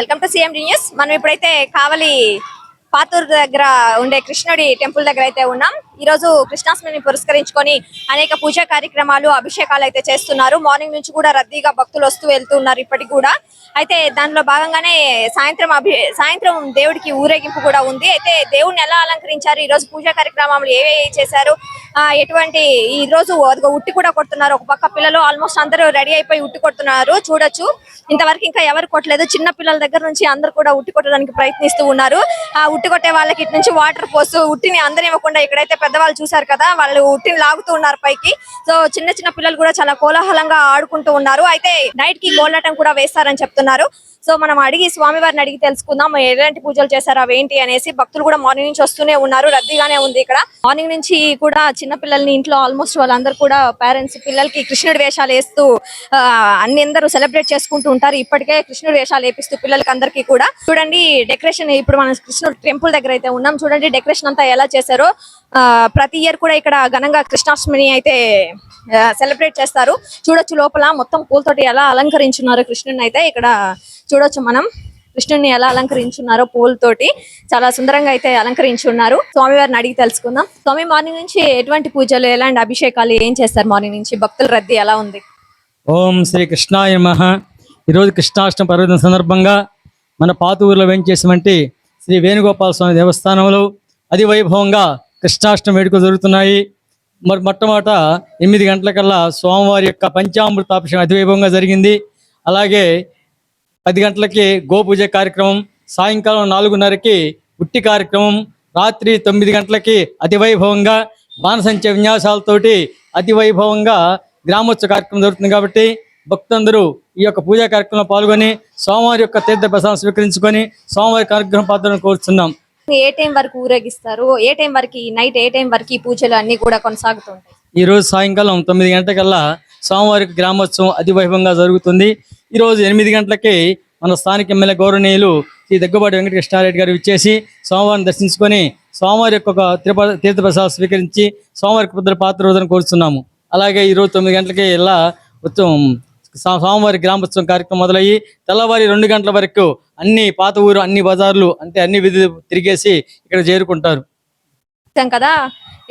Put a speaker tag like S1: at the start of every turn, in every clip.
S1: Welcome to CM news. మనం ఇప్పుడైతే కావలి పాతూరు దగ్గర ఉండే కృష్ణుడి టెంపుల్ దగ్గర అయితే ఉన్నాం. ఈ రోజు కృష్ణాష్టమిని పురస్కరించుకొని అనేక పూజా కార్యక్రమాలు అభిషేకాలు అయితే చేస్తున్నారు. మార్నింగ్ నుంచి కూడా రద్దీగా భక్తులు వస్తూ వెళ్తూ ఉన్నారు ఇప్పటికి కూడా. అయితే దానిలో భాగంగానే సాయంత్రం అభి సాయంత్రం దేవుడికి ఊరేగింపు కూడా ఉంది. అయితే దేవుడిని ఎలా అలంకరించారు? ఈ రోజు పూజా కార్యక్రమాలు ఏవేవి చేశారు? ఆ, ఎటువంటి ఈ రోజు ఉట్టి కూడా కొడుతున్నారు. ఒక పక్క పిల్లలు ఆల్మోస్ట్ అందరూ రెడీ అయిపోయి ఉట్టి కొడుతున్నారు. చూడొచ్చు. ఇంతవరకు ఇంకా ఎవరు కొట్టలేదు. చిన్న పిల్లల దగ్గర నుంచి అందరు కూడా ఉట్టి కొట్టడానికి ప్రయత్నిస్తూ ఉన్నారు. ఆ ఉట్టి కొట్టే వాళ్ళకి ఇటు నుంచి వాటర్ పోస్తూ ఉట్టిని అందనివ్వకుండా ఇక్కడైతే పెద్దవాళ్ళు చూసారు కదా వాళ్ళు ఉట్టిని లాగుతూ ఉన్నారు పైకి. సో చిన్న చిన్న పిల్లలు కూడా చాలా కోలాహలంగా ఆడుకుంటూ ఉన్నారు. అయితే నైట్కి గోల్లాటం కూడా వేస్తారని చెప్తున్నారు. సో మనం అడిగి స్వామివారిని అడిగి తెలుసుకుందాం ఎలాంటి పూజలు చేశారు అవేంటి అనేసి. భక్తులు కూడా మార్నింగ్ నుంచి వస్తూనే ఉన్నారు రద్దీగానే ఉంది ఇక్కడ. మార్నింగ్ నుంచి కూడా చిన్న పిల్లల్ని ఇంట్లో ఆల్మోస్ట్ వాళ్ళందరూ కూడా పేరెంట్స్ పిల్లలకి కృష్ణుడి వేషాలు వేస్తూ ఆ, అన్ని అందరూ సెలబ్రేట్ చేసుకుంటూ ఉంటారు. ఇప్పటికే కృష్ణుడి వేషాలు వేపిస్తూ పిల్లలకి అందరికీ కూడా. చూడండి డెకరేషన్ ఇప్పుడు మనం కృష్ణుడు టెంపుల్ దగ్గర అయితే ఉన్నాం. చూడండి డెకరేషన్ అంతా ఎలా చేశారో. ఆ, ప్రతి ఇయర్ కూడా ఇక్కడ ఘనంగా కృష్ణాష్టమిని అయితే సెలబ్రేట్ చేస్తారు. చూడొచ్చు లోపల మొత్తం పూలతోటి ఎలా అలంకరించున్నారు కృష్ణుని అయితే ఇక్కడ చూడొచ్చు మనం. కృష్ణుని ఎలా అలంకరించున్నారో పూలతోటి చాలా సుందరంగా అయితే అలంకరించి ఉన్నారు స్వామివారిని అడిగి తెలుసుకుందాం. స్వామి మార్నింగ్ నుంచి ఎటువంటి పూజలు ఎలాంటి అభిషేకాలు ఏం చేస్తారు మార్నింగ్ నుంచి? భక్తుల రద్దీ ఎలా ఉంది?
S2: ఓం శ్రీ కృష్ణాయ నమః. ఈరోజు కృష్ణాష్టమి పర్వదిన సందర్భంగా మన పాత ఊర్లో వెంచేసినటువంటి శ్రీ వేణుగోపాల స్వామి దేవస్థానంలో అతి వైభవంగా కృష్ణాష్టమి వేడుకలు జరుగుతున్నాయి. మరి మొట్టమొదట ఎనిమిది గంటలకల్లా స్వామివారి యొక్క పంచామృతాభిషేకం అతి అతివైభవంగా జరిగింది. అలాగే పది గంటలకి గోపూజ కార్యక్రమం సాయంకాలం నాలుగున్నరకి ఉట్టి కార్యక్రమం రాత్రి తొమ్మిది గంటలకి అతి వైభవంగా బాణసంచ విన్యాసాలతోటి అతి వైభవంగా గ్రామోత్సవ కార్యక్రమం జరుగుతుంది కాబట్టి భక్తులందరూ ఈ యొక్క పూజా కార్యక్రమంలో పాల్గొని స్వామివారి యొక్క తీర్థ ప్రసాదం స్వీకరించుకొని స్వామివారి కార్యక్రమం పాత్రను కోరుతున్నాం
S1: ఏ టైం వరకు ఊరేగిస్తారు? ఏ టైం వరకు నైట్ ఏ టైం వరకు ఈ పూజలు అన్ని కూడా కొనసాగుతుంటాయి?
S2: ఈ రోజు సాయంకాలం తొమ్మిది గంటలకల్లా స్వామివారి గ్రామోత్సవం అతి వైభవంగా జరుగుతుంది. ఈ రోజు ఎనిమిది గంటలకి మన స్థానిక ఎమ్మెల్యే గౌరవనీయులు శ్రీ దగ్గుబాటి వెంకటకృష్ణారెడ్డి గారు ఇచ్చేసి స్వామివారిని దర్శించుకొని స్వామివారి యొక్క తిరుపతి తీర్థప్రసాదం స్వీకరించి స్వామివారికి పుత్ర పాత్ర రోజున కోరుతున్నాము అలాగే ఈ రోజు తొమ్మిది గంటలకి ఇలా ఉత్సవం స్వామివారి గ్రామోత్సవం కార్యక్రమం మొదలయ్యి తెల్లవారి రెండు గంటల వరకు అన్ని పాత ఊరు అన్ని బజార్లు అంటే అన్ని విధులు తిరిగేసి ఇక్కడ చేరుకుంటారు.
S1: కదా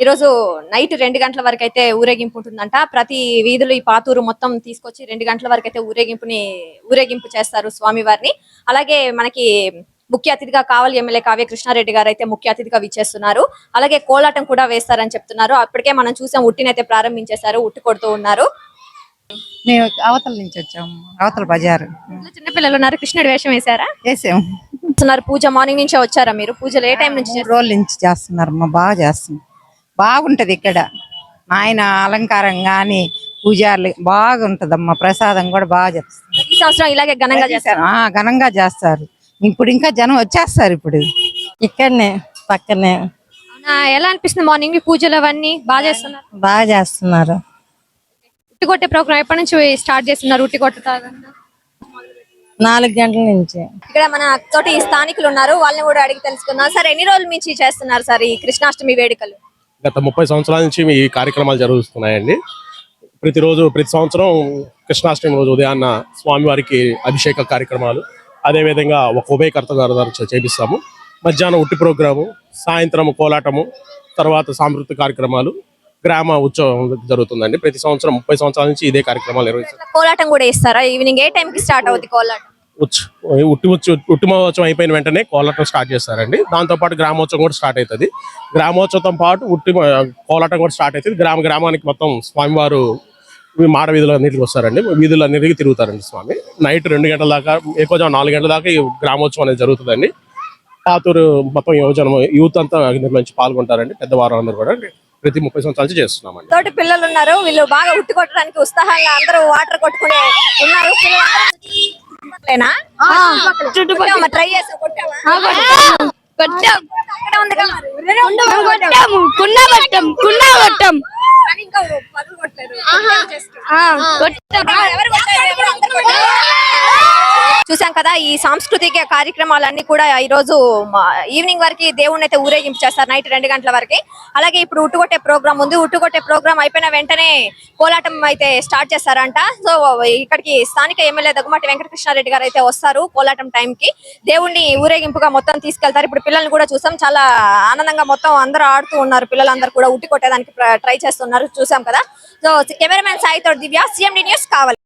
S1: ఈరోజు నైట్ రెండు గంటల వరకు అయితే ఊరేగింపు ఉంటుందంట. ప్రతి వీధులు ఈ పాతూరు మొత్తం తీసుకొచ్చి రెండు గంటల వరకు అయితే ఊరేగింపుని ఊరేగింపు చేస్తారు స్వామివారిని. అలాగే మనకి ముఖ్య అతిథిగా కావాలి ఎమ్మెల్యే కావ్య కృష్ణారెడ్డి గారు అయితే ముఖ్య అతిథిగా విచ్చేస్తున్నారు. అలాగే కోలాటం కూడా వేస్తారని చెప్తున్నారు. అప్పటికే మనం చూసాం ఉట్టినైతే ప్రారంభించేశారు ఉట్టి కొడుతూ ఉన్నారు.
S3: మేము అవతల నుంచి వచ్చాము అవతల బజారు.
S1: చిన్నపిల్లలు ఉన్నారు. కృష్ణుడి వేషం వేశారా? చేస్తున్నారు. పూజ మార్నింగ్ నుంచే వచ్చారా మీరు? పూజలు ఏ టైం నుంచి
S3: రోజుల నుంచి చేస్తున్నారు. మా బాగా చేస్తున్నారు బాగుంటది ఇక్కడ. ఆయన అలంకారం గాని పూజారులు బాగుంటదమ్మా. ప్రసాదం కూడా బాగా చేస్తారు
S1: ప్రతి సంవత్సరం ఇలాగే ఘనంగా చేస్తారు.
S3: ఆ, ఘనంగా చేస్తారు. ఇప్పుడు ఇంకా జనం వచ్చేస్తారు ఇప్పుడు.
S4: ఇక్కడనే పక్కనే.
S1: ఎలా అనిపిస్తుంది మార్నింగ్ పూజలు అవన్నీ? బాగా చేస్తున్నారు?
S4: బాగా చేస్తున్నారు.
S1: కొట్టే ప్రోగ్రామ్ ఎప్పటి నుంచి స్టార్ట్ చేస్తున్నారు ఉట్టి కొట్టుతారు
S4: నాలుగు గంటల నుంచి.
S1: ఇక్కడ మన తోటి స్థానికులు ఉన్నారు వాళ్ళని కూడా అడిగి తెలుసుకుందాం. సార్ ఎన్ని రోజుల నుంచి చేస్తున్నారు సార్ ఈ కృష్ణాష్టమి వేడుకలు?
S5: గత ముప్పై సంవత్సరాల నుంచి ఈ కార్యక్రమాలు జరుగుతున్నాయండి. ప్రతిరోజు ప్రతి సంవత్సరం కృష్ణాష్టమి రోజు ఉదయాన్న స్వామివారికి అభిషేక కార్యక్రమాలు. అదేవిధంగా ఒక ఉభయకర్త గారి చేపిస్తాము. మధ్యాహ్నం ఉట్టి ప్రోగ్రాము సాయంత్రం కోలాటము తర్వాత సాంస్కృతిక కార్యక్రమాలు గ్రామ ఉత్సవం జరుగుతుందండి. ప్రతి సంవత్సరం ముప్పై సంవత్సరాల నుంచి ఇదే కార్యక్రమాలు నిర్వహిస్తారు.
S1: కోలాటం కూడా ఇస్తారా ఈవినింగ్ ఏ టైం కి స్టార్ట్ అవుతుంది కోలాటం?
S5: ఉట్టి మహోత్సవం అయిపోయిన వెంటనే కోలాటం స్టార్ట్ చేస్తారండి. దాంతో పాటు గ్రామోత్సవం కూడా స్టార్ట్ అవుతుంది గ్రామోత్సవంతో పాటు ఉట్టి కోలాటం కూడా స్టార్ట్ అవుతుంది గ్రామ గ్రామానికి మొత్తం స్వామివారు మాడ వీధులు అన్నిటికి వస్తారండి. వీధులు అన్నిటికీ తిరుగుతారండి స్వామి. నైట్ రెండు గంటల దాకా ఎక్కువ నాలుగు గంటల దాకా ఈ గ్రామోత్సవం అనేది జరుగుతుందండి. పాతూరు మొత్తం యువజనం యూత్ అంతా నుంచి పాల్గొంటారండి. పెద్దవారు అందరూ కూడా. ప్రతి ముప్పై సంవత్సరాల నుంచి చేస్తున్నామండి.
S1: తోటి పిల్లలు ఉన్నారు వీళ్ళు బాగా ఉట్టి కొట్టడానికి ఉత్సాహంగా అందరూ వాటర్ కొట్టుకునే ఉన్నారు. ట్రై చేసి కొట్టావా.
S6: కొట్టాము కొట్టాం.
S1: చూసాం కదా ఈ సాంస్కృతిక కార్యక్రమాలన్నీ కూడా ఈ రోజు ఈవినింగ్ వరకు దేవుణ్ణి అయితే ఊరేగింపు చేస్తారు నైట్ రెండు గంటల వరకు. అలాగే ఇప్పుడు ఉట్టుకొట్టే ప్రోగ్రామ్ ఉంది ఉట్టుకొట్టే ప్రోగ్రామ్ అయిపోయిన వెంటనే కోలాటం అయితే స్టార్ట్ చేస్తారంట. సో ఇక్కడికి స్థానిక ఎమ్మెల్యే దగ్గుమాటి వెంకటకృష్ణారెడ్డి గారు అయితే వస్తారు కోలాటం టైం కి దేవుణ్ణి ఊరేగింపుగా మొత్తం తీసుకెళ్తారు. ఇప్పుడు పిల్లల్ని కూడా చూసాం చాలా ఆనందంగా మొత్తం అందరూ ఆడుతూ ఉన్నారు. పిల్లలందరూ కూడా ఉట్టి కొట్టేదానికి ట్రై చేస్తున్నారు చూసాం కదా. సో కెమెరామెన్ సాయితో దివ్య సిఎండి న్యూస్ కావాలి.